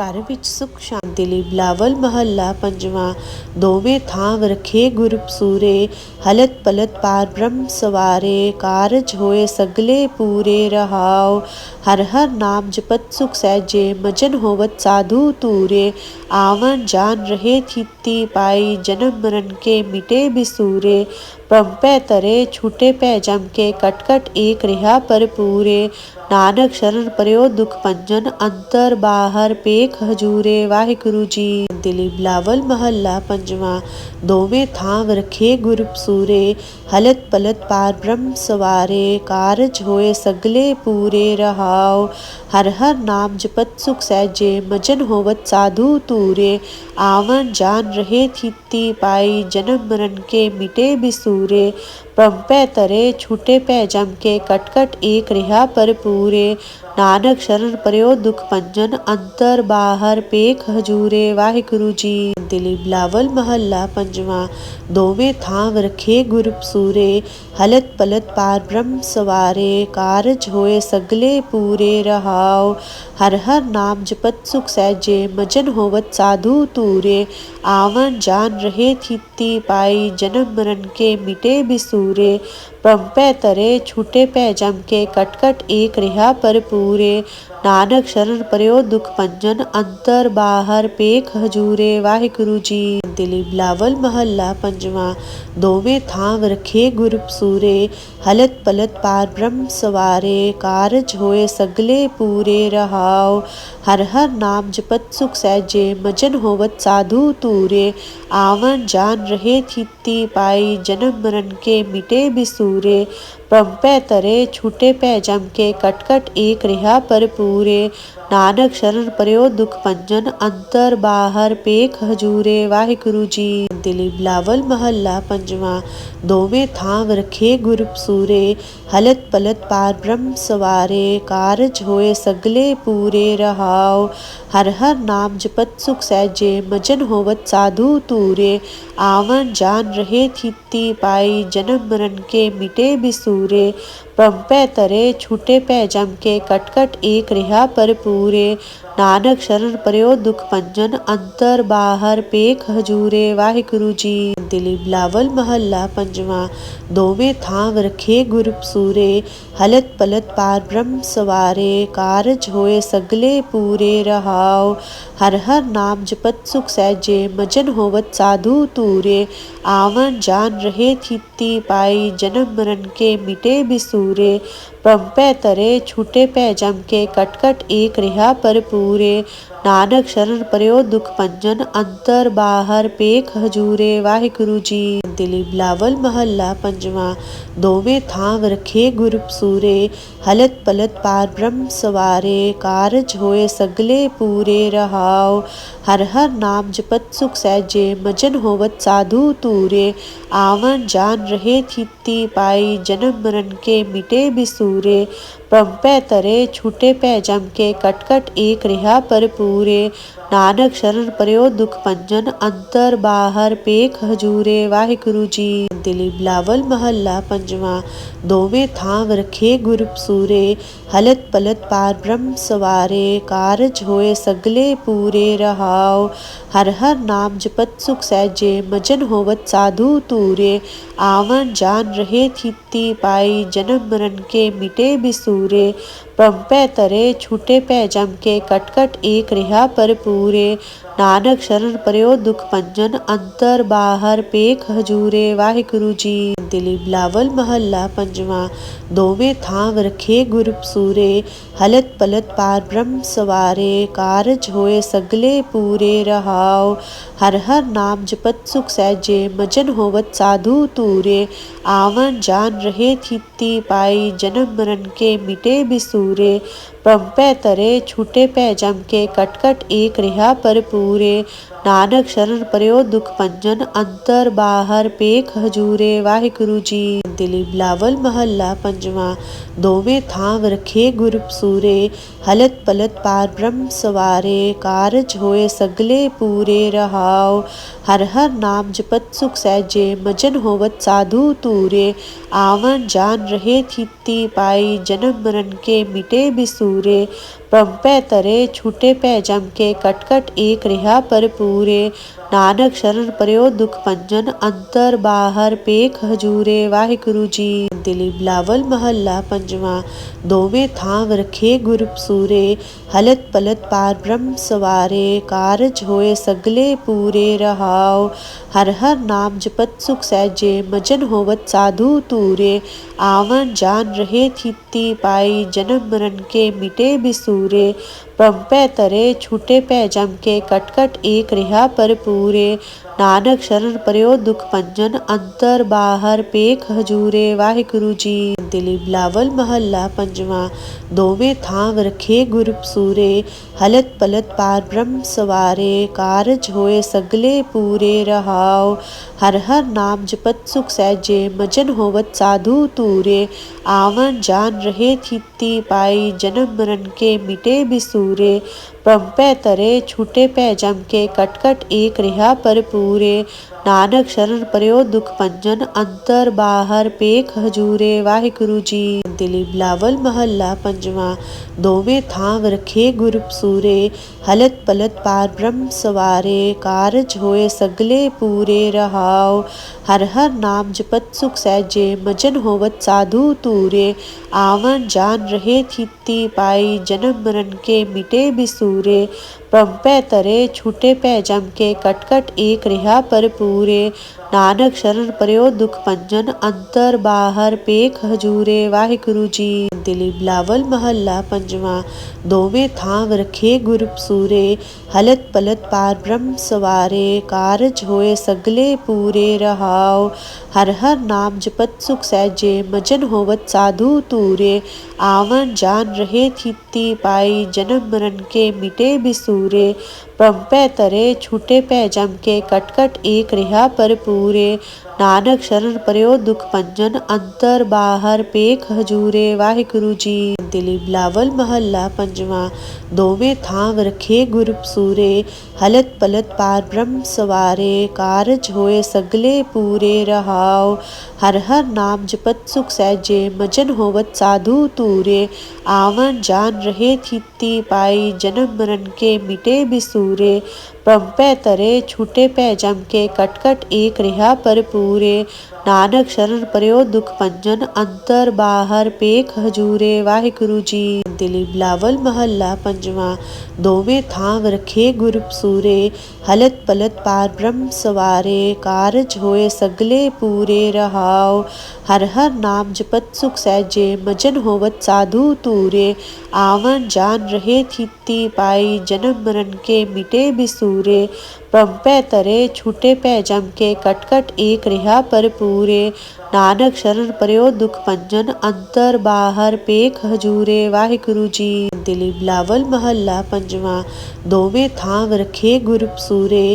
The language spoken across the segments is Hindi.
ਘਰ ਵਿੱਚ ਸੁਖ ਸ਼ਾਂਤੀ ਲਈ ਬਲਾਵਲ ਮਹੱਲਾ ਪੰਜਵਾਂ ਦੋਵੇਂ ਥਾਂ ਵਰਖੇ ਗੁਰਪਸੂਰੇ ਹਲਤ ਪਲਤ ਪਾਰ ਬ੍ਰਹਮ ਸਵਾਰੇ ਕਾਰਜ ਹੋਏ ਸਗਲੇ ਪੂਰੇ ਰਹਾਉ ਹਰ ਹਰ ਨਾਮ ਜਪਤ ਸੁਖ ਸਹਿਜੇ ਮਜਨ ਹੋਵਤ ਸਾਧੂ ਤੂਰੇ ਆਵਨ ਜਾਨ ਰਹੇ ਥਿਤੀ ਪਾਈ ਜਨਮ ਮਰਨ ਕੇ ਮਿਟੇ ਬਿਸੂਰੇ ਪੰਪੈ ਤਰੇ ਛੂਟੇ ਪੈ ਜਮ ਕੇ ਕਟ ਕਟ ਏਕ ਰਿਹਾ ਪਰ ਪੂਰੇ ਨਾਨਕ ਸ਼ਰਨ ਪਰਿਓ ਦੁਖ ਪੰਜਨ ਅੰਤਰ ਬਾਹਰ ਪੇਖ ਹਜੂਰੇ ਵਾਹਿਗੁਰੂ ਜੀ ਦਿਲੀ ਬਲਾਵਲ ਮਹੱਲਾ ਪੰਜਵਾਂ ਦੋਵੇਂ ਥਾਂ ਵਰਖੇ ਗੁਰਪਸੂਰੇ ਹਲਤ ਪਲਤ ਪਾਰ ਬ੍ਰਹਮ ਸਵਾਰੇ ਕਾਰਜ ਹੋਏ ਸਗਲੇ ਪੂਰੇ ਰਹਾਉ ਹਰ ਹਰ ਨਾਮ ਜਪਤ ਸੁਖ ਸਹਿਜੇ ਮਜਨ ਹੋਵਤ ਸਾਧੂ ਤੂਰੇ ਆਵਨ ਜਾਨ ਰਹੇ ਥਿਤੀ ਪਾਈ ਜਨਮ ਮਰਨ ਕੇ ਮਿਟੇ ਬਿਸੂਰੇ पंपे तरे, छूटे पै जम जमके, कटकट एक रिहा पर पूरे। नानक शरण पर्यो दुख पंजन, अंतर बाहर पेख हजूरे। वाहिगुरु जी दिली बिलावल महल्ला पंजवा। दोवे थाम रखे गुरु सूरे। हलत पलत पार ब्रह्म सवारे। कारज होए सगले पूरे रहाओ। हर हर नाम जपत सुख सहजे। मजन होवत साधु तूरे। आवन जान रहे थिति पाई। जन्म मरण के मिटे बिसूरे। দূরে ਪੰਪੈ ਤਰੇ ਛੂਟੇ ਪੈ ਜਮ ਕੇ ਕਟ ਕਟ ਏਕ ਰਿਹਾ ਪਰ ਪੂਰੇ ਨਾਨਕ ਸ਼ਰਨ ਪਰਿਓ ਦੁਖ ਪੰਜਨ ਅੰਤਰ ਬਾਹਰ ਪੇਖ ਹਜੂਰੇ ਵਾਹਿਗੁਰੂ ਜੀ ਦਿਲੀ ਬਲਾਵਲ ਮਹੱਲਾ ਪੰਜਵਾਂ ਦੋਵੇਂ ਥਾਂ ਵਰਖੇ ਗੁਰਪਸੂਰੇ ਹਲਤ ਪਲਤ ਪਾਰ ਬ੍ਰਹਮ ਸਵਾਰੇ ਕਾਰਜ ਹੋਏ ਸਗਲੇ ਪੂਰੇ ਰਹਾਉ ਹਰ ਹਰ ਨਾਮ ਜਪਤ ਸੁਖ ਸਹਿਜੇ ਮਜਨ ਹੋਵਤ ਸਾਧੂ ਤੂਰੇ ਆਵਨ ਜਾਨ ਰਹੇ ਥਿਤੀ ਪਾਈ ਜਨਮ ਮਰਨ ਕੇ ਮਿਟੇ दूरे पंपे तरे छूटे पै जम के कटकट एक रिहा पर पूरे। नानक शरण परयो दुख पंजन, अंतर बाहर पेख हजूरे। वाहिगुरु जी दिलीप लावल महल्ला पंजवा। दोमे थाम रखे गुर सूरे। हलत पलत पार ब्रह्म सवारे। कारज होए सगले पूरे रहाओ। हर हर नाम जपत सुख सहजे। मजन होवत साधु तूरे। आवन जान रहे थी पाई। जन्म मरण के मिटे बिसू দূরে पंपे तरे, छूटे पै जमके, कटकट एक रिहा पर पूरे। नानक शरण परयो दुख पंजन, अंतर बाहर पेख हजूरे। वाहिगुरु जी दिली बिलावल महल्ला पंजवा। दोवे थाम रखे गुरु सूरे। हलत पलत पार ब्रह्म सवारे। कारज होए सगले पूरे रहाओ। हर हर नाम जपत सुख सहजे। मजन होवत साधु तूरे। आवन जान रहे थी पाई। जन्म मरण के मिटे बिसूरे। দূরে पम्पे तरे, छूटे पै जम के, कटकट एक रिहा पर पूरे। नानक शरण पर्यो दुख पंजन, अंतर बाहर पेख हजूरे। वाहिगुरु जी दिली बिलावल महल्ला पंजवा। दोवे थाम रखे गुरु सूरे। हलत पलत पार ब्रह्म सवारे। कारज होए सगले पूरे रहाओ। हर हर नाम जपत सुख सहजे। मजन होवत साधु तूरे। आवन जान रहे थिति पाई। जन्म मरण के मिटे बिसू। ਕੇ पंपे तरे छूटे पै जम के कटकट एक रिहा पर पूरे। नानक शरण पर्यो दुख पंजन, अंतर बाहर पेख हजूरे। वाहिगुरु जी, दिली बिलावल महल्ला पंजवा। दोवे थाम रखे गुरु सूरे। हलत पलत पार ब्रह्म सवारे। कारज होए सगले पूरे रहाओ। हर हर नाम जपत सुख सहजे। मजन होवत साधु तूरे। आवन जान रहे थी पाई। जन्म मरण के मिटे बिसूरे ਮਿਟੇ पम्पे तरे, छूटे पै जम जमके, कटकट एक रिहा पर पूरे। नानक शरण परयो दुख पंजन, अंतर बाहर पेख हजूरे। वाहिगुरु जी दिली बिलावल महल्ला पंजवा। दोवे थाम रखे गुरु सूरे, हलत पलत पार ब्रह्म सवारे। कारज होए सगले पूरे रहाओ। हर हर नाम जपत सुख सहजे, मजन होवत साधु तूरे। आवन जान रहे थी पाई, जन्म मरण के मिटे बिसूरे। ਮਿਟੇ पम्पे तरे, छूटे पै जम के कटकट एक रिहा पर पूरे। नानक शरण परयो दुख पंजन अंतर बाहर पेख हजूरे। वाहिगुरु जी दिली बिलावल महल्ला पंजवा। दोवे थाम रखे गुर सूरे। हलत पलत पार ब्रह्म सवारे। कारज होए सगले पूरे रहाओ। हर हर नाम जपत सुख सहजे। मजन होवत साधु तूरे। आवन जान रहे थी पाई। जन्म मरण के मिटे बिसू। दूरे पम्पे तरे छूटे पै जम के कटकट एक रिहा पर पूरे। ਨਾਨਕ ਸ਼ਰਨ ਪਰਿਓ ਦੁਖ ਪੰਜਨ ਅੰਤਰ ਬਾਹਰ ਪੇਖ ਹਜੂਰੇ ਵਾਹਿਗੁਰੂ ਜੀ ਦਿਲੀ ਬਲਾਵਲ ਮਹੱਲਾ ਪੰਜਵਾਂ ਦੋਵੇਂ ਥਾਂ ਵਰਖੇ ਗੁਰਪਸੂਰੇ ਹਲਤ ਪਲਤ ਪਾਰ ਬ੍ਰਹਮ ਸਵਾਰੇ ਕਾਰਜ ਹੋਏ ਸਗਲੇ ਪੂਰੇ ਰਹਾਉ ਹਰ ਹਰ ਨਾਮ ਜਪਤ ਸੁਖ ਸਹਿਜੇ ਮਜਨ ਹੋਵਤ ਸਾਧੂ ਤੂਰੇ ਆਵਨ ਜਾਨ ਰਹੇ ਥਿਤੀ ਪਾਈ ਜਨਮ ਮਰਨ ਕੇ ਮਿਟੇ ਬਿਸੂਰੇ पम्पे तरे, छूटे पै जमके, कटकट एक रिहा पर पूरे। नानक शरण परयो दुख पंजन, अंतर बाहर पेख हजूरे। वाहिगुरु जी, दिली बिलावल महल्ला पंजवा। दोवे थाम रखे गुरु सूरे, हलत पलत पार ब्रह्म सवारे। कारज होए सगले पूरे रहाओ। हर हर नाम जपत सुख सहजे, मजन होवत साधु तूरे। आवन जान रहे थी पाई, जन्म मरण के मिटे बिसूरे। দূরে ਪੰਪੈ ਤਰੇ ਛੂਟੇ ਪੈ ਜਮ ਕੇ ਕਟਕਟ ਏਕ ਰਿਹਾ ਪਰ ਪੂਰੇ ਨਾਨਕ ਸ਼ਰਨ ਪਰਿਓ ਦੁਖ ਪੰਜਨ ਅੰਤਰ ਬਾਹਰ ਪੇਖ ਹਜੂਰੇ ਵਾਹਿਗੁਰੂ ਜੀ ਦਿਲੀ ਬਲਾਵਲ ਮਹੱਲਾ ਪੰਜਵਾਂ ਦੋਵੇਂ ਥਾਂ ਵਰਖੇ ਗੁਰਪਸੂਰੇ ਹਲਤ ਪਲਤ ਪਾਰ ਬ੍ਰਹਮ ਸਵਾਰੇ ਕਾਰਜ ਹੋਏ ਸਗਲੇ ਪੂਰੇ ਰਹਾਉ ਹਰ ਹਰ ਨਾਮ ਜਪਤ ਸੁਖ ਸਹਿਜੇ ਮਜਨ ਹੋਵਤ ਸਾਧੂ ਤੂਰੇ ਆਵਨ ਜਾਨ ਰਹੇ ਥਿਤੀ ਪਾਈ ਜਨਮ ਮਰਨ ਕੇ ਮਿਟੇ 우리 पंपे तरे छूटे पै जम के कटकट एक रिहा पर पूरे। नानक शरण परयो दुख पंजन, अंतर बाहर पेख हजूरे। वाहिगुरु जी दिलीप लावल महल्ला पंजवा। दोवे थाम रखे गुरु सूरे। हलत पलत पार ब्रह्म सवारे। कारज होए सगले पूरे रहाओ। हर हर नाम जपत सुख सहजे। मजन होवत साधु तूरे। आवन जान रहे थी पाई। जन्म मरण के मिटे बिसू। ਕੇ पम्पे तरे, छूटे पै जम के कटकट एक रिहा पर पूरे। नानक शरण परयो दुख पंजन, अंतर बाहर पेख हजूरे। वाहिगुरु जी, दिली बिलावल महल्ला पंजवा। दोवे थाम रखे गुरु सूरे, हलत पलत पार ब्रह्म सवारे। कारज होए सगले पूरे रहाओ। हर हर नाम जपत सुख सहजे, मजन होवत साधु तूरे। आवन जान रहे थी पाई, जन्म मरण के मिटे बिसू দূরে ਪੰਪੈ ਤਰੇ ਛੂਟੇ ਪੈ ਜਮ ਕੇ ਕਟਕਟ ਏਕ ਰਿਹਾ ਪਰ ਪੂਰੇ ਨਾਨਕ ਸ਼ਰਨ ਪਰਿਓ ਦੁਖ ਪੰਜਨ ਅੰਤਰ ਬਾਹਰ ਪੇਖ ਹਜੂਰੇ ਵਾਹਿਗੁਰੂ ਜੀ ਦਿਲੀ ਬਲਾਵਲ ਮਹੱਲਾ ਪੰਜਵਾਂ ਦੋਵੇਂ ਥਾਂ ਵਰਖੇ ਗੁਰਪਸੂਰੇ ਹਲਤ ਪਲਤ ਪਾਰ ਬ੍ਰਹਮ ਸਵਾਰੇ ਕਾਰਜ ਹੋਏ ਸਗਲੇ ਪੂਰੇ ਰਹਾਉ ਹਰ ਹਰ ਨਾਮ ਜਪਤ ਸੁਖ ਸਹਿਜੇ ਮਜਨ ਹੋਵਤ ਸਾਧੂ ਤੂਰੇ ਆਵਨ ਜਾਨ ਰਹੇ ਥਿਤੀ ਪਾਈ ਜਨਮ ਮਰਨ ਕੇ ਮਿਟੇ ദൂരെ पंपे तरे छूटे पै जम के, कटकट एक रिहा पर पूरे। नानक शरण परयो दुख पंजन अंतर बाहर पेख हजूरे। वाहिगुरु जी, दिली बिलावल महल्ला पंजवा। दोवे थाम रखे गुरु सूरे।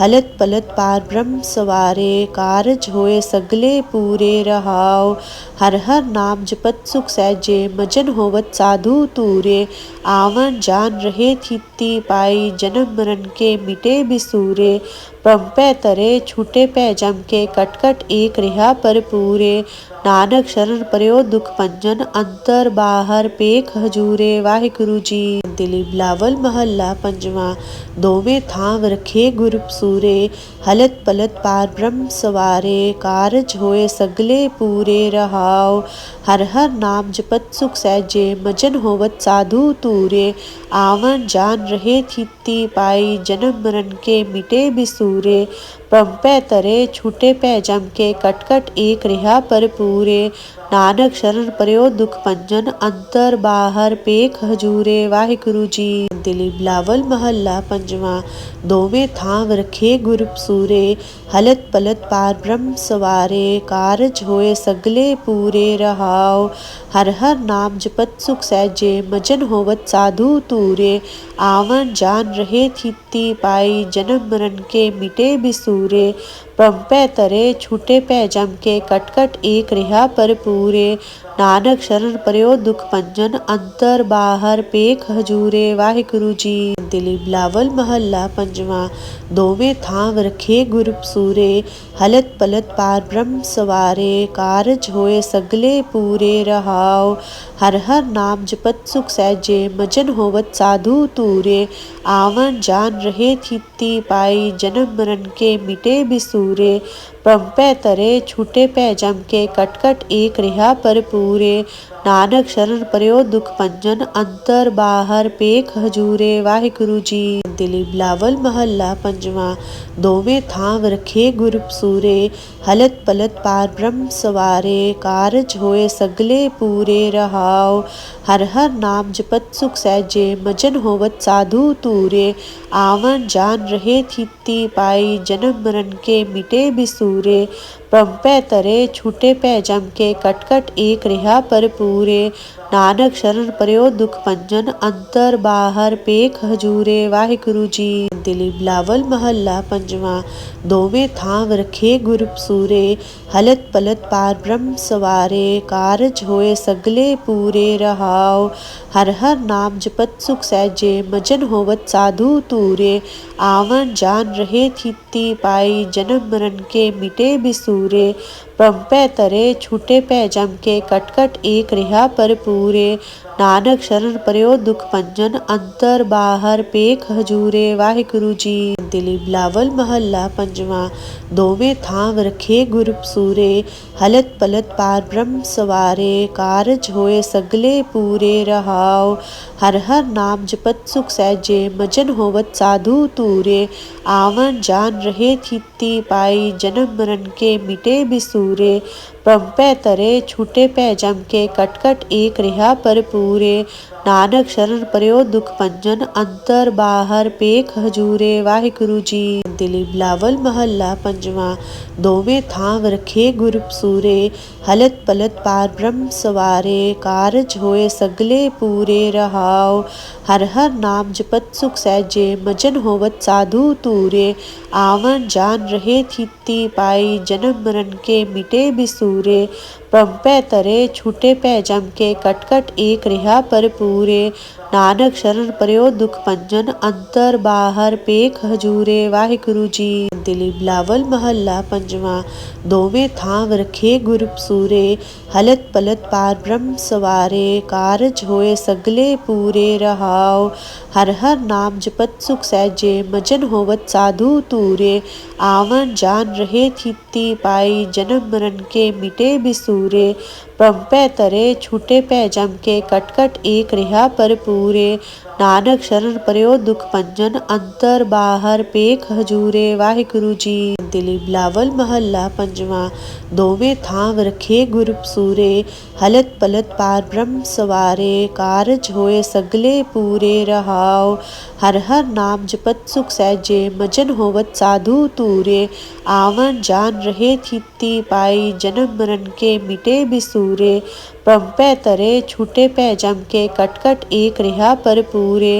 हलत पलत पार ब्रह्म सवारे। कारज होए सगले पूरे रहाओ। हर हर नाम जपत सुख सहजे। मजन होवत साधु तूरे। आवन जान रहे थी पाई। जन्म मरण के मिटे बिसू। দূরে रंपे तरे, छूटे पै जम के कटकट एक रिहा पर पूरे। नानक शरण परयो दुख पंजन, अंतर बाहर पेख हजूरे। वाहिगुरु जी, दिली बिलावल महल्ला पंजवा। दोवे थाम रखे गुर सूरे। हलत पलत पार ब्रह्म सवारे। कारज होए सगले पूरे रहाओ। हर हर नाम जपत सुख सहजे। मजन होवत साधु तूरे। आवन जान रहे थी पाई। जन्म मरण के मिटे बिसूरे दूरे पंपे तरे छूटे पै जम के कटकट एक रिहा पर पूरे। नानक शरण परयो दुख पंजन अंतर बाहर पेख हजूरे। वाहिगुरु जी, दिलीप लावल महल्ला पंजवा। दोवे थाम रखे गुरु सूरे। हलत पलत पार ब्रह्म सवारे। कारज होए सगले पूरे रहाओ। हर हर नाम जपत सुख सहजे। मजन होवत साधु तूरे। आवन जान रहे थी पाई। जन्म मरण के मिटे बिसूरे। पम्पे तरे छूटे पै जम के कटकट एक रिहा पर पूरे। नानक शरण पर्यो दुख पंजन अंतर बाहर पेख हजूरे। वाहिगुरु जी, दिली बिलावल महल्ला पंजवा। दोवे थाम रखे गुरु सूरे। हलत पलत पार ब्रह्म सवारे। कारज होए सगले पूरे रहाओ। हर हर नाम जपत सुख सहजे। मजन होवत साधु तूरे। आवन जान रहे थी पाई। जन्म मरण के मिटे बिसू। 둘의 रंपे तरे छूटे पै जम के कटकट एक रिहा पर पूरे। नानक शरण परयो दुख पंजन, अंतर बाहर पेख हजूरे। वाहिगुरु जी, दिली बिलावल महल्ला पंजवा। दोवे थाम रखे गुर सूरे। हलत पलत पार ब्रह्म सवारे। कारज होए सगले पूरे रहाओ। हर हर नाम जपत सुख सहजे मजन होवत साधु तूरे। आवन जान रहे थी पाई। जन्म मरण के मिटे बिसूरे ਪਾਈ पम्पे तरे, छूटे पै जमके, कटकट एक रिहा पर पूरे। नानक शरण पर्यो दुख पंजन, अंतर बाहर पेख हजूरे। वाहिगुरु जी दिली बिलावल महल्ला पंजवा। दोवे थाम रखे गुरु सूरे। हलत पलत पार ब्रह्म सवारे। कारज होए सगले पूरे रहाओ। हर हर नाम जपत सुख सहजे। मजन होवत साधु तूरे। आवन जान रहे थी पाई। जन्म मरण के मिटे बिसू पूरे पम्पे तरे छूटे पै जम के कटकट एक रिहा पर पूरे। नानक शरण पर्यो दुख पंजन अंतर बाहर पेख हजूरे। वाहिगुरु जी, दिली बिलावल महल्ला पंजवा। दोवे थाम रखे गुरु सूरे। हलत पलत पार ब्रह्म सवारे। कारज होए सगले पूरे रहाओ। हर हर नाम जपत सुख सहजे। मजन होवत साधु तूरे। आवन जान रहे थी पाई। जन्म मरण के मिटे बिसूरे 노래 पंपे तरे, छूटे पै जम के कटकट एक रिहा पर पूरे। नानक शरण पर्यो दुख पंजन, अंतर बाहर पेख हजूरे। वाहिगुरु जी। दिलीप लावल महल्ला पंजवा। दोवे थाम रखे गुर सूरे। हलत पलत पार ब्रह्म सवारे। कारज होए सगले पूरे रहाओ। हर हर नाम जपत सुख सहजे। मजन होवत साधु तूरे। आवन जान रहे थी पाई। जन्म मरण के मिटे बिसू। 우리 पंपे तरे, छूटे पै जमके, कटकट एक रिहा पर पूरे। नानक शरण परयो दुख पंजन, अंतर बाहर पेख हजूरे। वाहिगुरु जी दिली बिलावल महल्ला पंजवा। दोवे थांव रखे गुरु सूरे। हलत पलत पार ब्रह्म सवारे। कारज होए सगले पूरे रहाओ। हर हर नाम जपत सुख सहजे। मजन होवत साधु तूरे। आवन जान रहे थी पाई। जन्म मरण के मिटे बिसू दूरे प्रभु पै तरे छूटे पै जम के कटकट एक रिहा पर पूरे। ਨਾਨਕ ਸ਼ਰਨ ਪਰਿਓ ਦੁਖ ਪੰਜਨ ਅੰਤਰ ਬਾਹਰ ਪੇਖ ਹਜੂਰੇ ਵਾਹਿਗੁਰੂ ਜੀ ਦਿਲੀ ਬਲਾਵਲ ਮਹੱਲਾ ਪੰਜਵਾਂ ਦੋਵੇਂ ਥਾਂ ਰਖੇ ਗੁਰ ਸੂਰੇ ਹਲਤ ਪਲਤ ਪਾਰ ਬ੍ਰਹਮ ਸਵਾਰੇ ਕਾਰਜ ਹੋਏ ਸਗਲੇ ਪੂਰੇ ਰਹਾਉ ਹਰ ਹਰ ਨਾਮ ਜਪਤ ਸੁਖ ਸਹਿਜੇ ਮਜਨ ਹੋਵਤ ਸਾਧੂ ਤੂਰੇ ਆਵਨ ਜਾਨ ਰਹੇ ਥਿਤੀ ਪਾਈ ਜਨਮ ਮਰਨ ਕੇ ਮਿਟੇ ਬਿਸੂਰੇ पंपे तरे छूटे पै जम के कटकट एक रिहा पर पूरे।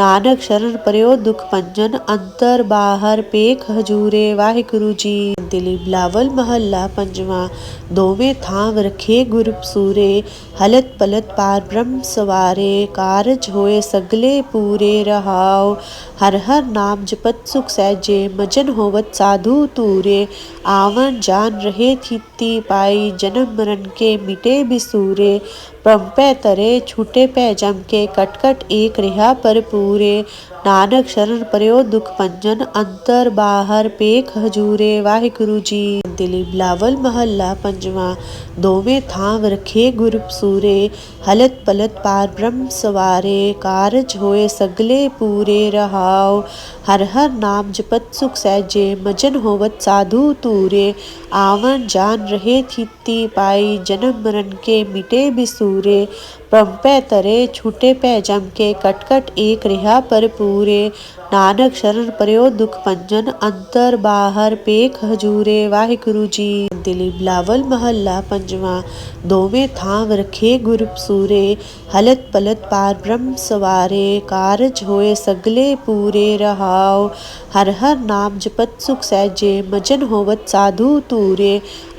नानक शरण पर्यो दुख पंजन अंतर बाहर पेख हजूरे। वाहिगुरु जी, दिली बिलावल महल्ला पंजवा। दोवे थाम रखे गुरु सूरे। हलत पलत पार ब्रह्म सवारे। कारज होए सगले पूरे रहाओ। हर हर नाम जपत सुख सहजे। मजन होवत साधु तूरे। आवन जान रहे थी पाई। जन्म मरण के मिटे बिसू। দূরে पम्पे तरे, छूटे पै जमके, कटकट एक रिहा पर पूरे। नानक शरण परयो दुख पंजन, अंतर बाहर पेख हजूरे। वाहिगुरु जी, दिली बिलावल महल्ला पंजवा। दोवे थाम रखे गुरु सूरे, हलत पलत पार ब्रह्म सवारे। कारज होए सगले पूरे रहाओ। हर हर नाम जपत सुख सहजे, मजन होवत साधु तूरे। आवन जान रहे थी पाई, जन्म मरण के मिटे बिसू। দূরে पम्पे तरे, छूटे पै जम के कटकट एक रिहा पर पूरे। नानक शरण परयो दुख पंजन, अंतर बाहर पेख हजूरे। वाहिगुरु जी दिली बिलावल महल्ला पंजवा। दोवे थाम रखे गुरु सूरे। हलत पलत पार ब्रह्म सवारे। कारज होए सगले पूरे रहाओ। हर हर नाम जपत सुख सहजे। मजन होवत साधु तूरे।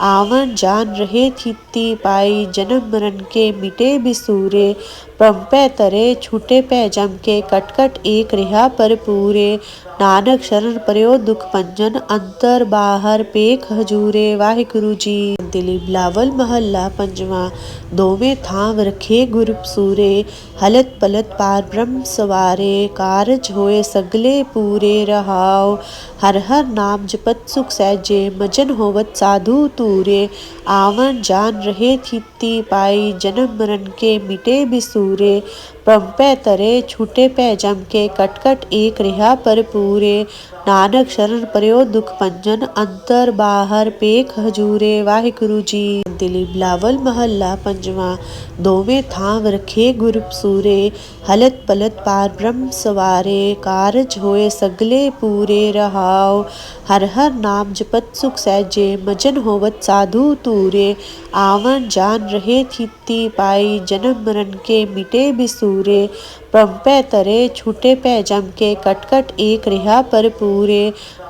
आवन जान रहे थी पाई। जन्म मरण के मिटे बिसू। ਕੇ पम्पे तरे छूटे पै जम के कटकट एक रिहा पर पूरे। नानक शरण पर्यो दुख पंजन, अंतर बाहर पेख हजूरे। वाहिगुरु जी, दिली बिलावल महल्ला पंजवा। दोवे थाम रखे गुरु सूरे। हलत पलत पार ब्रह्म सवारे। कारज होए सगले पूरे रहाओ। हर हर नाम जपत सुख सहजे। मजन होवत साधु तूरे। आवन जान रहे थी पाई। जन्म मरण के मिटे बिसू। पूरे। प्रभु पै तरे छूटे पै जम के कटकट एक रिहा पर पूरे। ਨਾਨਕ ਸ਼ਰਨ ਪਰਿਓ ਦੁਖ ਪੰਜਨ ਅੰਤਰ ਬਾਹਰ ਪੇਖ ਹਜੂਰੇ ਵਾਹਿਗੁਰੂ ਜੀ ਦਿਲੀ ਬਲਾਵਲ ਮਹੱਲਾ ਪੰਜਵਾਂ ਦੋਵੇਂ ਥਾਂ ਵਰਖੇ ਗੁਰ ਪਸੂਰੇ ਹਲਤ ਪਲਤ ਪਾਰ ਬ੍ਰਹਮ ਸਵਾਰੇ ਕਾਰਜ ਹੋਏ ਸਗਲੇ ਪੂਰੇ ਰਹਾਉ ਹਰ ਹਰ ਨਾਮ ਜਪਤ ਸੁਖ ਸਹਿਜੇ ਮਜਨ ਹੋਵਤ ਸਾਧੂ ਤੂਰੇ ਆਵਨ ਜਾਨ ਰਹੇ ਥਿਤੀ ਪਾਈ ਜਨਮ ਮਰਨ ਕੇ ਮਿਟੇ ਬਿਸੂਰੇ पंपे तरे छूटे पे जम के कटकट एक रिहा पर पूरे।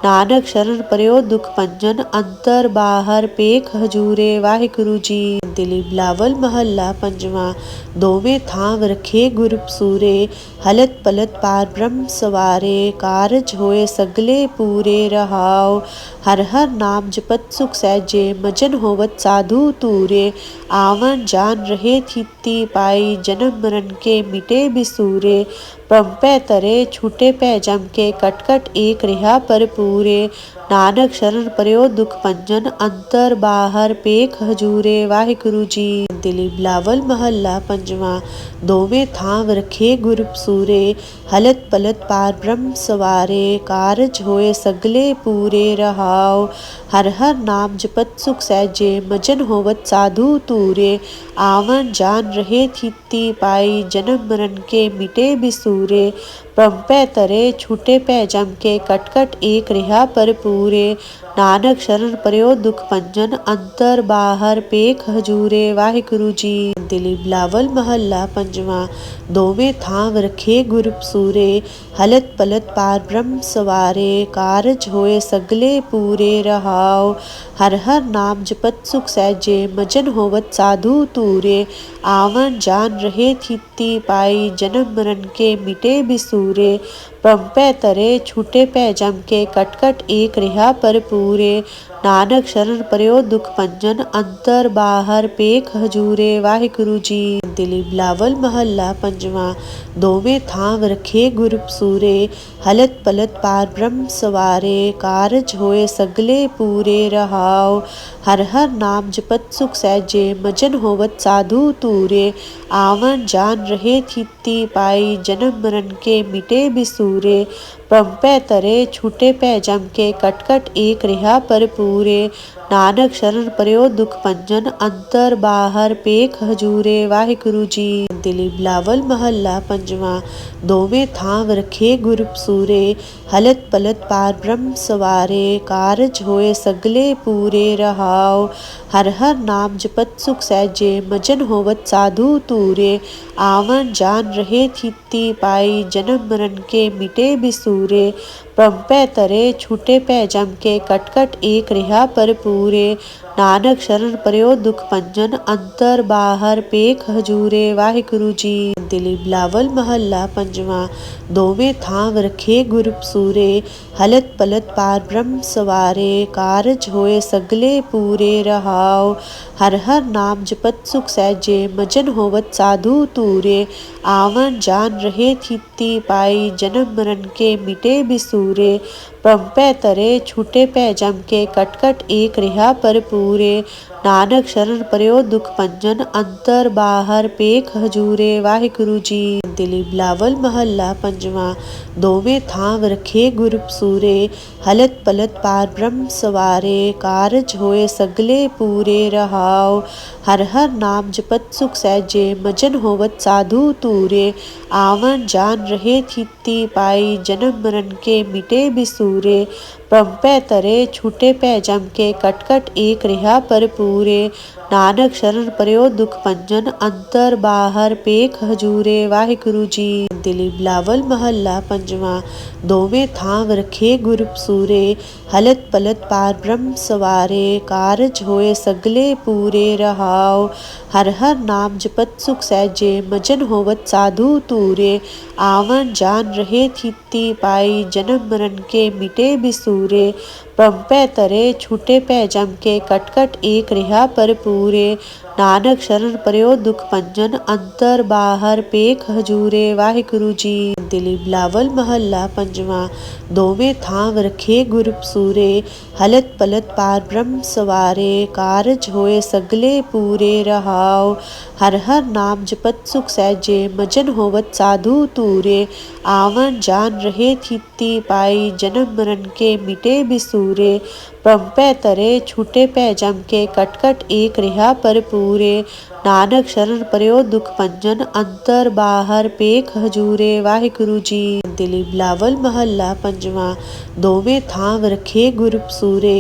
ਨਾਨਕ ਸ਼ਰਨ ਪਰਿਓ ਦੁਖ ਪੰਜਨ ਅੰਤਰ ਬਾਹਰ ਪੇਖ ਹਜੂਰੇ ਵਾਹਿਗੁਰੂ ਜੀ ਦਿਲੀ ਬਲਾਵਲ ਮਹੱਲਾ ਪੰਜਵਾਂ ਦੋਵੇਂ ਥਾਂ ਵਰਖੇ ਗੁਰ ਪਸੂਰੇ ਹਲਤ ਪਲਤ ਪਾਰ ਬ੍ਰਹਮ ਸਵਾਰੇ ਕਾਰਜ ਹੋਏ ਸਗਲੇ ਪੂਰੇ ਰਹਾਉ ਹਰ ਹਰ ਨਾਮ ਜਪਤ ਸੁਖ ਸਹਿਜੇ ਮਜਨ ਹੋਵਤ ਸਾਧੂ ਤੂਰੇ ਆਵਨ ਜਾਨ ਰਹੇ ਥਿਤੀ ਪਾਈ ਜਨਮ ਮਰਨ ਕੇ ਮਿਟੇ पंपे तरे छूटे पै जम के, कटकट एक रिहा पर पूरे। नानक शरण परयो दुख पंजन, अंतर बाहर पेख हजूरे। वाहिगुरु जी, दिली बिलावल महल्ला पंजवा। दोवे थाम रखे गुरु सूरे, हलत पलत पार ब्रह्म सवारे। कारज होए सगले पूरे रहाओ। हर हर नाम जपत सुख सहजे, मजन होवत साधु तूरे। आवन जान रहे थी पाई, जन्म मरण के मिटे बिसूरे দূরে पम्पे तरे छूटे पै जमके, कटकट एक रिहा पर पूरे। नानक शरण पर्यो दुख पंजन, अंतर बाहर पेख हजूरे। वाहिगुरु जी, दिली बिलावल महल्ला पंजवा। दोवे थाम रखे गुर सूरे, हलत पलत पार ब्रह्म सवारे। कारज होए सगले पूरे रहाओ। हर हर नाम जपत सुख सहजे, मजन होवत साधु तूरे। आवन जान रहे थी पाई, जन्म मरण के मिटे बिसूरे দূরে पंपे तरे, छूटे पै जम के कटकट एक रिहा पर पूरे। नानक शरण पर्यो दुख पंजन, अंतर बाहर पेख हजूरे। वाहिगुरु जी दिली बिलावल महल्ला पंजवा। दोवे थाम रखे गुरु सूरे। हलत पलत पार ब्रह्म सवारे। कारज होए सगले पूरे रहाओ। हर हर नाम जपत सुख सहजे। मजन होवत साधु तूरे। आवन जान रहे थी पाई। जन्म मरण के मिटे बिसू। दूरे पम्पे तरे छूटे पै जम के कटकट एक रिहा पर पूरे। नानक शरण परयो दुख पंजन, अंतर बाहर पेख हजूरे। वाहिगुरु जी दिलीप लावल महल्ला पंजवा, दोवे थाम रखे गुरु सूरे। हलत पलत पार ब्रह्म सवारे, कारज होए सगले पूरे रहाओ। हर हर नाम जपत सुख सहजे, मजन होवत साधु तूरे। आवन जान रहे थी पाई, जन्म मरण के मिटे बिसूरे। पंपे तरे छुटे पै जमके कटकट एक रिहा पर पूरे। ਨਾਨਕ ਸ਼ਰਨ ਪਰਿਓ ਦੁਖ ਪੰਜਨ ਅੰਤਰ ਬਾਹਰ ਪੇਖ ਹਜੂਰੇ ਵਾਹਿਗੁਰੂ ਜੀ ਦਿਲੀ ਬਲਾਵਲ ਮਹੱਲਾ ਪੰਜਵਾਂ ਦੋਵੇਂ ਥਾਂ ਵਰਖੇ ਗੁਰ ਪਸੂਰੇ ਹਲਤ ਪਲਤ ਪਾਰ ਬ੍ਰਹਮ ਸਵਾਰੇ ਕਾਰਜ ਹੋਏ ਸਗਲੇ ਪੂਰੇ ਰਹਾਉ ਹਰ ਹਰ ਨਾਮ ਜਪਤ ਸੁਖ ਸਹਿਜੇ ਮਜਨ ਹੋਵਤ ਸਾਧੂ ਤੂਰੇ ਆਵਨ ਜਾਨ ਰਹੇ ਥਿਤੀ ਪਾਈ ਜਨਮ ਮਰਨ पंपे तरे, छूटे पै जम के कटकट एक रिहा पर पूरे। नानक शरण परयो दुख पंजन, अंतर बाहर पेख हजूरे। वाहिगुरु जी दिली बिलावल महल्ला पंजवा। दोवे थाम रखे गुर सूरे। हलत पलत पार ब्रह्म सवारे। कारज होए सगले पूरे रहाओ। हर हर नाम जपत सुख सहजे मजन होवत साधु तूरे। आवन जान रहे थी पाई जन्म मरण के मिटे बिसूरे पंपे तरे छूटे पै जम के, कटकट एक रिहा पर पूरे। नानक शरण पर्यो दुख पंजन अंतर बाहर पेख हजूरे। वाहिगुरु जी, दिली बिलावल महल्ला पंजवा। दोवे थाम रखे गुरु सूरे। हलत पलत पार ब्रह्म सवारे। कारज होए सगले पूरे रहाओ। हर हर नाम जपत सुख सहजे। मजन होवत साधु तूरे। आवन जान रहे थी पाई। जन्म मरण के मिटे बिसू। दूरे पंपे तरे छूटे पे जम के कटकट एक रिहा पर पूरे। ਨਾਨਕ ਸ਼ਰਨ ਪਰਿਓ ਦੁਖ ਪੰਜਨ ਅੰਤਰ ਬਾਹਰ ਪੇਖ ਹਜੂਰੇ ਵਾਹਿਗੁਰੂ ਜੀ ਦਿਲੀ ਬਲਾਵਲ ਮਹੱਲਾ ਪੰਜਵਾਂ ਦੋਵੇਂ ਥਾਂ ਵਰਖੇ ਗੁਰ ਪਸੂਰੇ ਹਲਤ ਪਲਤ ਪਾਰ ਬ੍ਰਹਮ ਸਵਾਰੇ ਕਾਰਜ ਹੋਏ ਸਗਲੇ ਪੂਰੇ ਰਹਾਉ ਹਰ ਹਰ ਨਾਮ ਜਪਤ ਸੁਖ ਸਹਿਜੇ ਮਜਨ ਹੋਵਤ ਸਾਧੂ ਤੂਰੇ ਆਵਨ ਜਾਨ ਰਹੇ ਥਿਤੀ ਪਾਈ ਜਨਮ ਮਰਨ ਕੇ ਮਿਟੇ ਬਿਸੂਰੇ पंपे तरे छूटे पै जम के कटकट एक रिहा पर पूरे। नानक शरण परयो दुख पंजन अंतर बाहर पेख हजूरे। वाहिगुरु जी दिली बिलावल महल्ला पंजवा। दोवे थाम रखे गुरु सूरे,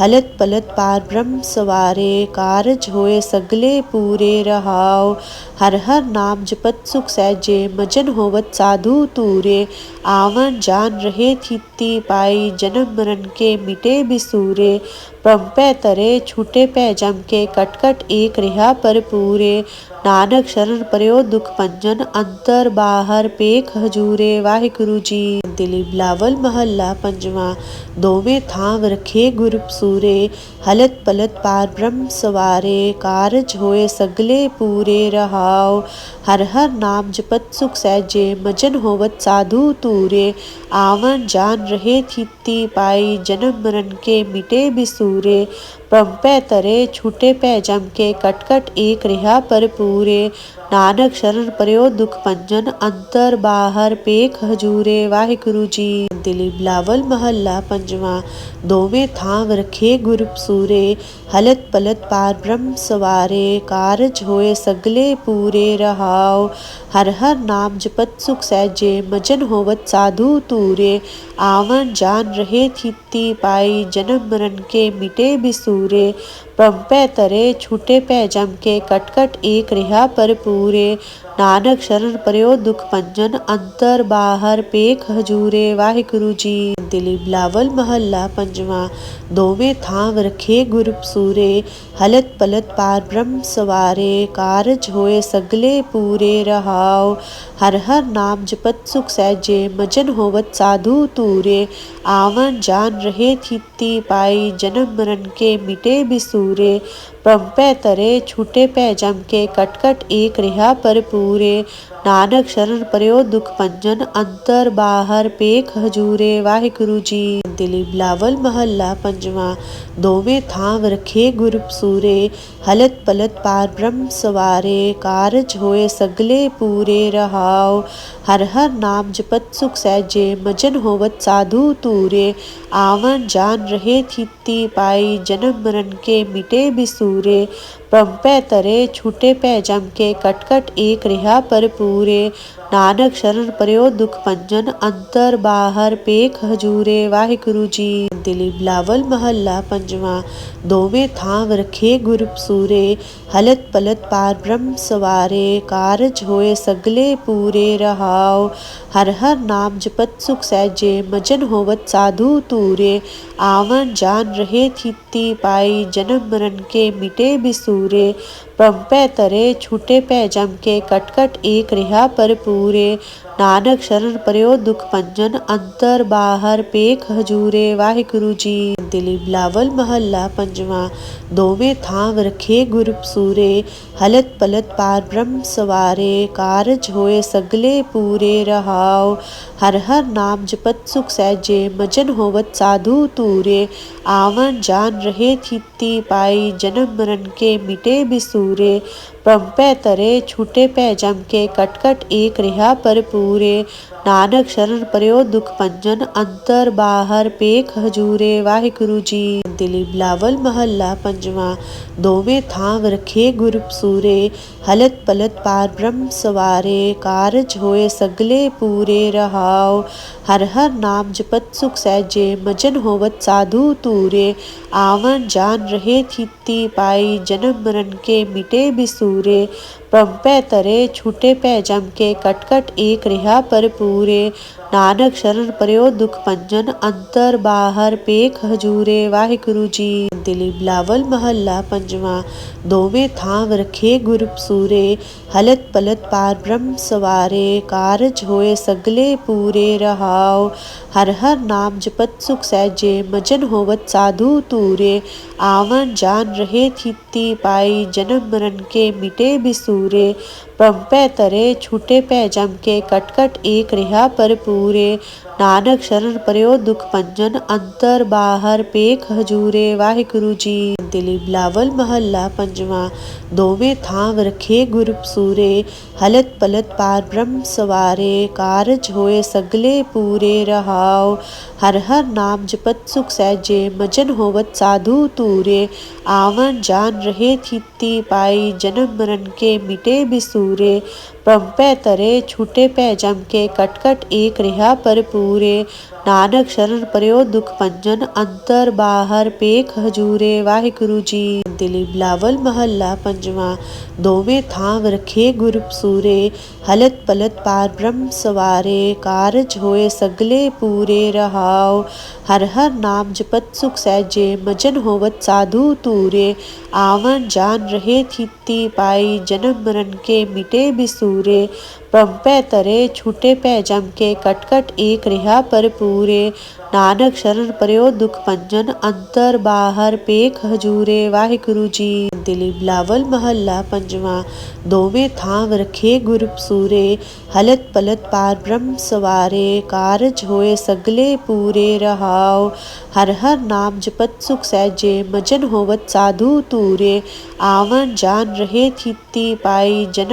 हलत पलत पार ब्रह्म सवारे। कारज होए सगले पूरे रहाओ। हर हर नाम जपत सुख सहजे, मजन होवत साधु तूरे। आवन जान रहे थिति पाई, जन्म मरण के मिटे बिसूरे। पंपे तरे छूटे पे जम के कटकट एक रिहा पर पूरे। ਨਾਨਕ ਸ਼ਰਨ ਪਰਿਓ ਦੁਖ ਪੰਜਨ ਅੰਤਰ ਬਾਹਰ ਪੇਖ ਹਜੂਰੇ ਵਾਹਿਗੁਰੂ ਜੀ ਦਿਲੀ ਬਲਾਵਲ ਮਹੱਲਾ ਪੰਜਵਾਂ ਦੋਵੇਂ ਥਾਂ ਵਰਖੇ ਗੁਰ ਪਸੂਰੇ ਹਲਤ ਪਲਤ ਪਾਰ ਬ੍ਰਹਮ ਸਵਾਰੇ ਕਾਰਜ ਹੋਏ ਸਗਲੇ ਪੂਰੇ ਰਹਾਉ ਹਰ ਹਰ ਨਾਮ ਜਪਤ ਸੁਖ ਸਹਿਜੇ ਮਜਨ ਹੋਵਤ ਸਾਧੂ ਤੂਰੇ ਆਵਨ ਜਾਨ ਰਹੇ ਥਿਤੀ ਪਾਈ ਜਨਮ ਮਰਨ ਕੇ ਮਿਟੇ ਬਿਸੂਰੇ पंपे तरे छूटे पे जम के कटकट एक रिहा पर पूरे। ਨਾਨਕ ਸ਼ਰਨ ਪਰਿਓ ਦੁਖ ਪੰਜਨ ਅੰਤਰ ਬਾਹਰ ਪੇਖ ਹਜੂਰੇ ਵਾਹਿਗੁਰੂ ਜੀ ਦਿਲੀ ਬਲਾਵਲ ਮਹੱਲਾ ਪੰਜਵਾਂ ਦੋਵੇਂ ਥਾਂ ਵਰਖੇ ਗੁਰ ਪਸੂਰੇ ਹਲਤ ਪਲਤ ਪਾਰ ਬ੍ਰਹਮ ਸਵਾਰੇ ਕਾਰਜ ਹੋਏ ਸਗਲੇ ਪੂਰੇ ਰਹਾਉ ਹਰ ਹਰ ਨਾਮ ਜਪਤ ਸੁਖ ਸਹਿਜੇ ਮਜਨ ਹੋਵਤ ਸਾਧੂ ਤੂਰੇ ਆਵਨ ਜਾਨ ਰਹੇ ਥਿਤੀ ਪਾਈ ਜਨਮ ਮਰਨ ਕੇ ਮਿਟੇ ਬਿਸੂਰੇ पंपे तरे पे जम के कटकट एक रिहा पर पूरे। नानक शरण परयो दुख पंजन, अंतर बाहर पेख हजूरे। वाहिगुरु जी दिली बिलावल महल्ला पंजवा। दोवे थाव रखे गुरु सूरे, हलत पलत पार ब्रह्म सवारे। कारज होए सगले पूरे रहाओ। हर हर नाम जपत सुख सहजे, मजन होवत साधु तूरे। आवन जान रहे थिति पाई, जन्म मरण के मिटे बिसूरे। पम्पे तरे छूटे पे जम के कटकट एक रिहा पर पूरे। ਨਾਨਕ ਸ਼ਰਨ ਪਰਿਓ ਦੁਖ ਪੰਜਨ ਅੰਤਰ ਬਾਹਰ ਪੇਖ ਹਜੂਰੇ ਵਾਹਿਗੁਰੂ ਜੀ ਦਿਲੀ ਬਲਾਵਲ ਮਹੱਲਾ ਪੰਜਵਾਂ ਦੋਵੇਂ ਥਾਂ ਵਰਖੇ ਗੁਰ ਪਸੂਰੇ ਹਲਤ ਪਲਤ ਪਾਰ ਬ੍ਰਹਮ ਸਵਾਰੇ ਕਾਰਜ ਹੋਏ ਸਗਲੇ ਪੂਰੇ ਰਹਾਉ ਹਰ ਹਰ ਨਾਮ ਜਪਤ ਸੁਖ ਸਹਿਜੇ ਮਜਨ ਹੋਵਤ ਸਾਧੂ ਤੂਰੇ ਆਵਨ ਜਾਨ ਰਹੇ ਥਿਤੀ ਪਾਈ ਜਨਮ ਮਰਨ ਕੇ ਮਿਟੇ ਬਿਸੂਰੇ रंपे तरे, छूटे पै जम के कटकट एक रिहा पर पूरे। नानक शरण परयो दुख पंजन, अंतर बाहर पेख हजूरे। वाहिगुरु जी दिलीप लावल महल्ला पंजवा। दोवे थाम रखे गुर सूरे। हलत पलत पार ब्रह्म सवारे। कारज होए सगले पूरे रहाओ। हर हर नाम जपत सुख सहजे। मजन होवत साधु तूरे। आवन जान रहे थी पाई। जन्म मरण के मिटे बिसूरे ਮਿਟੇ पम्पे तरे, छूटे पै जमके, कटकट एक रिहा पर पूरे। नानक शरण परयो दुख पंजन, अंतर बाहर पेख हजूरे। वाहिगुरु जी दिली बिलावल महल्ला पंजवा। दोवे थाम रखे गुरु सूरे। हलत पलत पार ब्रह्म सवारे। कारज होए सगले पूरे रहाओ। हर हर नाम जपत सुख सहजे। मजन होवत साधु तूरे। आवन जान रहे थी पाई। जन्म मरण के मिटे बिसूरे। ਮਿਟੇ पम्पे तरे, छूटे पै जम के कटकट एक रिहा पर पूरे। नानक शरण पर्यो दुख पंजन, अंतर बाहर पेख हजूरे। वाहिगुरु जी, दिली बिलावल महल्ला पंजवा। दोवे थाम रखे गुरु सूरे। हलत पलत पार ब्रह्म सवारे। कारज होए सगले पूरे रहाओ। हर हर नाम जपत सुख सहजे। मजन होवत साधु तूरे। आवन जान रहे थी पाई। जन्म मरण के मिटे बिसू। दूरे पम्पे तरे छूटे पै जम के कटकट एक रिहा पर पूरे। ਨਾਨਕ ਸ਼ਰਨ ਪਰਿਓ ਦੁਖ ਭੰਜਨ ਅੰਤਰ ਬਾਹਰ ਪੇਖ ਹਜੂਰੇ ਵਾਹਿਗੁਰੂ ਜੀ ਦਿਲੀ ਬਲਾਵਲ ਮਹੱਲਾ ਪੰਜਵਾਂ ਦੋਵੇਂ ਥਾਂ ਰਖੇ ਗੁਰ ਪਸੂਰੇ ਹਲਤ ਪਲਤ ਪਾਰ ਬ੍ਰਹਮ ਸਵਾਰੇ ਕਾਰਜ ਹੋਏ ਸਗਲੇ ਪੂਰੇ ਰਹਾਉ ਹਰ ਹਰ ਨਾਮ ਜਪਤ ਸੁਖ ਸਹਿਜੇ ਮਜਨ ਹੋਵਤ ਸਾਧੂ ਤੂਰੇ ਆਵਨ ਜਾਨ ਰਹੇ ਥਿਤੀ ਪਾਈ ਜਨਮ ਮਰਨ ਕੇ ਮਿਟੇ पम्पे तरे, छूटे पै जमके, कटकट एक रिहा पर पूरे। नानक शरण परयो दुख पंजन, अंतर बाहर पेख हजूरे। वाहिगुरु जी दिली बिलावल महल्ला पंजवा। दोवे थाम रखे गुरु सूरे, हलत पलत पार ब्रह्म सवारे। कारज होए सगले पूरे रहाओ। हर हर नाम जपत सुख सहजे, मजन होवत साधु तूरे। आवन जान रहे थी पाई, जन्म मरण के मिटे बिसूरे। ਮਿਟੇ पम्पे तरे, छूटे पै जम के कटकट एक रिहा पर पूरे। नानक शरण परयो दुख पंजन अंतर बाहर पेख हजूरे। वाहिगुरु जी, दिली बिलावल महल्ला पंजवा। दोवे थाम रखे गुरु सूरे। हलत पलत पार ब्रह्म सवारे। कारज होए सगले पूरे रहाओ। हर हर नाम जपत सुख सहजे। मजन होवत साधु तूरे। आवन जान रहे थी पाई। जन्म मरण के मिटे बिसू। दूरे ब्रह्म तरे छूटे पै जम के कटकट एक रिहा पर पूरे। नानक शरण परयो दुख पंजन, अंतर बाहर पेख हजूरे। वाहिगुरु जी दिलीप लावल महल्ला पंजवा। दोवे थाम रखे गुरु सूरे। हलत पलत पार ब्रह्म सवारे। कारज होए सगले पूरे रहाओ। हर हर नाम जपत सुख सहजे। मजन होवत साधु तूरे। आवन जान रहे थी पाई जन